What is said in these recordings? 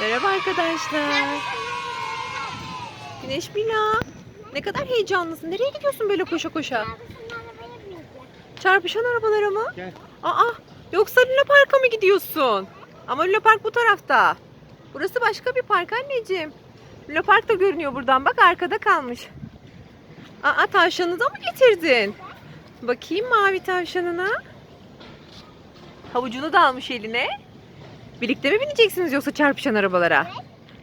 Merhaba arkadaşlar. Güneş Mila. Ne kadar heyecanlısın. Nereye gidiyorsun böyle koşa koşa? Çarpışan arabalara mı? Gel. Aa, yoksa Luna Park'a mı gidiyorsun? Ama Luna Park bu tarafta. Burası başka bir park anneciğim. Luna Park da görünüyor buradan. Bak arkada kalmış. Aa, tavşanı da mı getirdin? Bakayım mavi tavşanına. Havucunu da almış eline. Birlikte mi bineceksiniz yoksa çarpışan arabalara?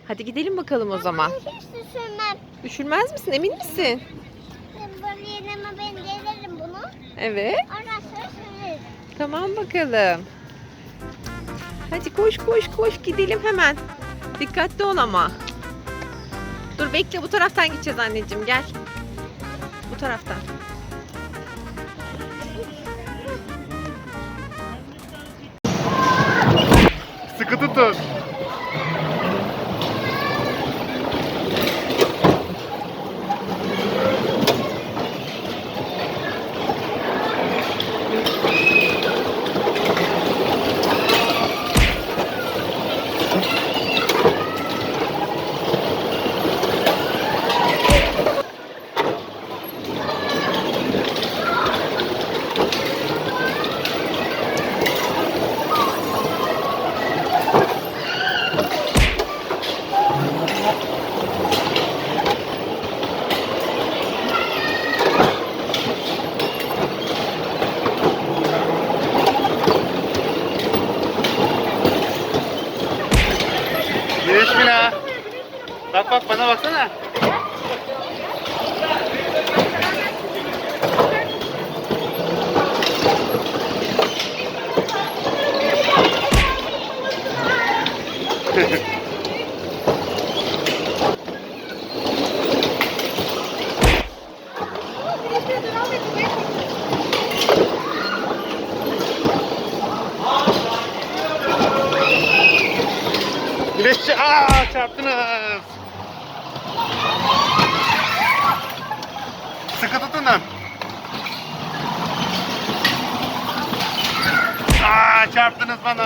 Hadi gidelim bakalım o zaman. Hiç düşünmem. Düşürmez misin? Emin misin? Ben böyle yerime ben gelirim bunu. Evet. Ondan sonra süreriz. Tamam bakalım. Hadi koş koş koş gidelim hemen. Dikkatli ol ama. Dur bekle bu taraftan gideceğiz anneciğim gel. Bu taraftan. Sıkı tutun. Güneş Mina. Bak bak Güneşçi aa çarptınız. Sıkı tutun lan. Aa çarptınız bana.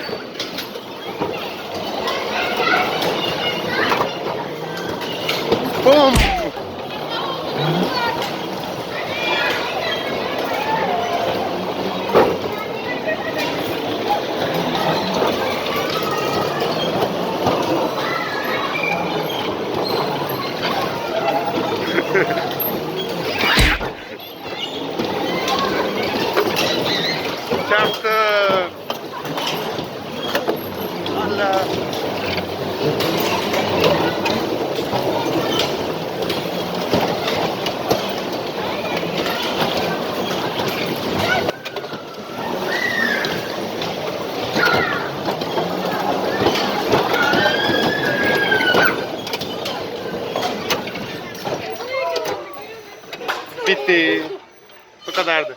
Bu kadardı.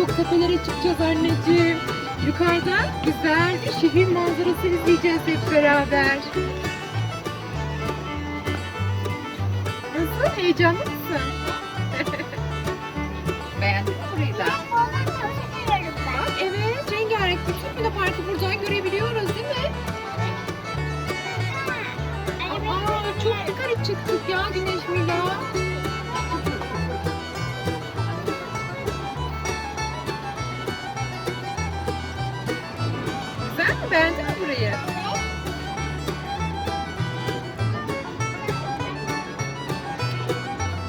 Çok tepelere çıkacağız anneciğim. Yukarıda güzel bir şehir manzarası izleyeceğiz hep beraber. Nasıl? Heyecanlı mısın? Beğendin evet rengarenk bütün Park'ı buradan görebiliyoruz değil mi? Aa, çok yukarı çıktık ya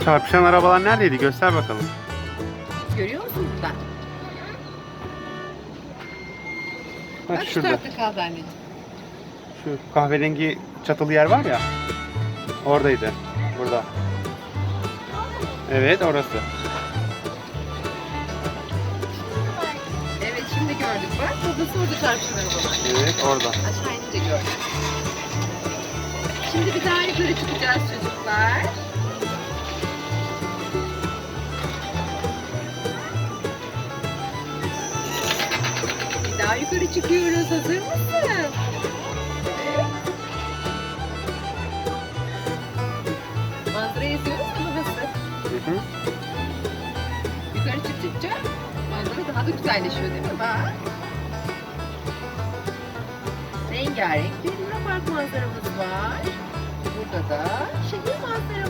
Çarpışan arabalar neredeydi? Göster bakalım. Görüyor musun buradan? Bak Bak şu şurada. tarafta kaldı anneciğim. Şu kahverengi çatılı yer var ya. Oradaydı. Burada. Evet orası. Evet şimdi gördük bak. Babası orada çarpışan arabalar. Evet orada. Aşağı inince gördük. Şimdi bir daha yukarı çıkacağız çocuklar. Daha yukarı çıkıyoruz. Hazır mısın? Evet. Manzarayı izliyoruz mu babası? Hı hı. Yukarı çıktıkça manzara daha da güzelleşiyor değil mi? Bak. Rengarenk bir Park manzaramız var. Burada da şehir manzaramız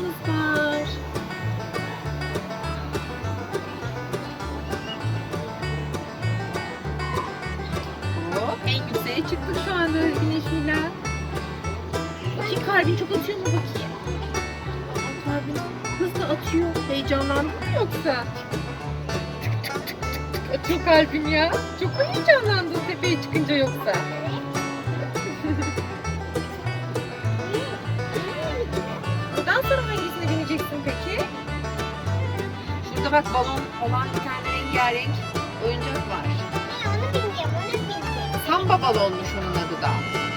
kalbin çok atıyor mu bakayım? Kalbin hızlı atıyor. Heyecanlandın mı yoksa? Tık tık tık tık tık atıyor kalbin ya. Çok mu heyecanlandın tepeye çıkınca yoksa? Buradan sonra hangisine bineceksin peki? Şurada bak balon olan bir tane rengarenk oyuncak var. Samba balonmuş onun adı da.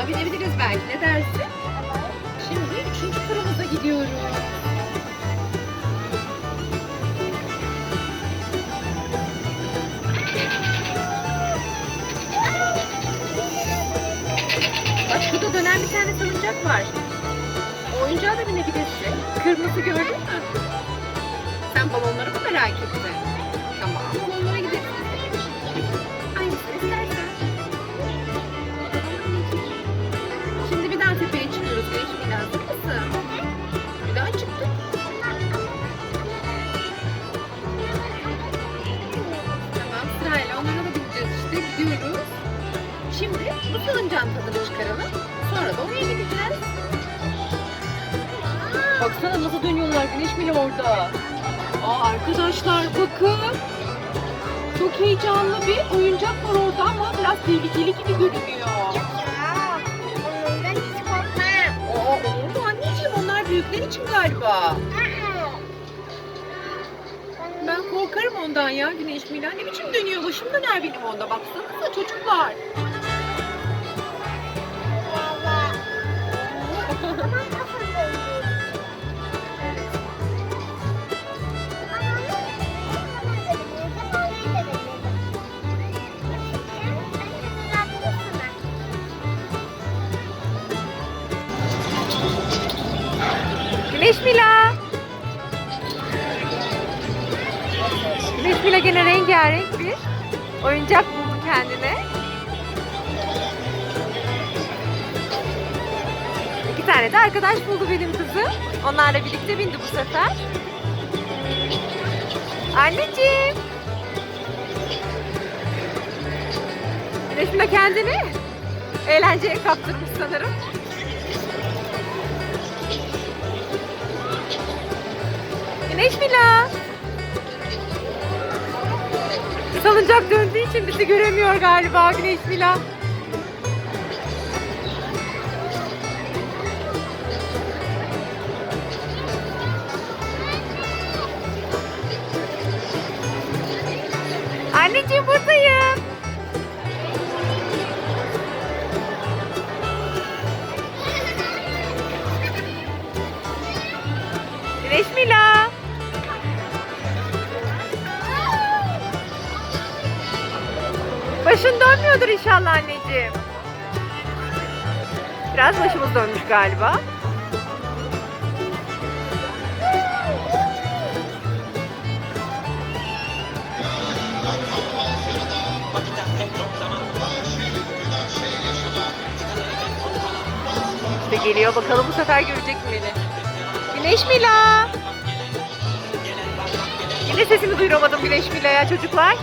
Buna binebiliriz belki ne dersin? Şimdi üçüncü turumuza gidiyoruz. Bak şurada dönen bir tane salıncak var. Oyuncağa da binebilirsin. Kırmızı gördün mü? Sen balonları mı merak ettin? Tamam, balonlara Şimdi bu salıncağın tadını çıkaralım. Sonra da oraya gideceğiz. Baksana nasıl dönüyorlar Güneş bile orada. Aa arkadaşlar bakın. Çok heyecanlı bir oyuncak var orada ama biraz tehlikeli gibi görünüyor. Ya, hiç korkmam. Aa olur mu? Onlar büyükler için galiba. Ben korkarım ondan ya Güneş Mila. Ne biçim dönüyor? Başım döner benim onda. Baksanıza çocuklar. Güneş Mila. Güneş Mila gene rengarenk bir oyuncak buldu kendine. İki tane de arkadaş buldu benim kızım. Onlarla birlikte bindi bu sefer. Anneciğim. Mila kendini eğlenceye kaptırmış sanırım. Güneş Mila. Salıncak döndüğü için bizi göremiyor galiba Güneş Mila. Dönmüyordur inşallah anneciğim. Biraz başımız dönmüş galiba. İşte geliyor bakalım bu sefer görecek mi beni? Güneş Mila. Yine sesimi duyuramadım Güneş Mila'ya çocuklar.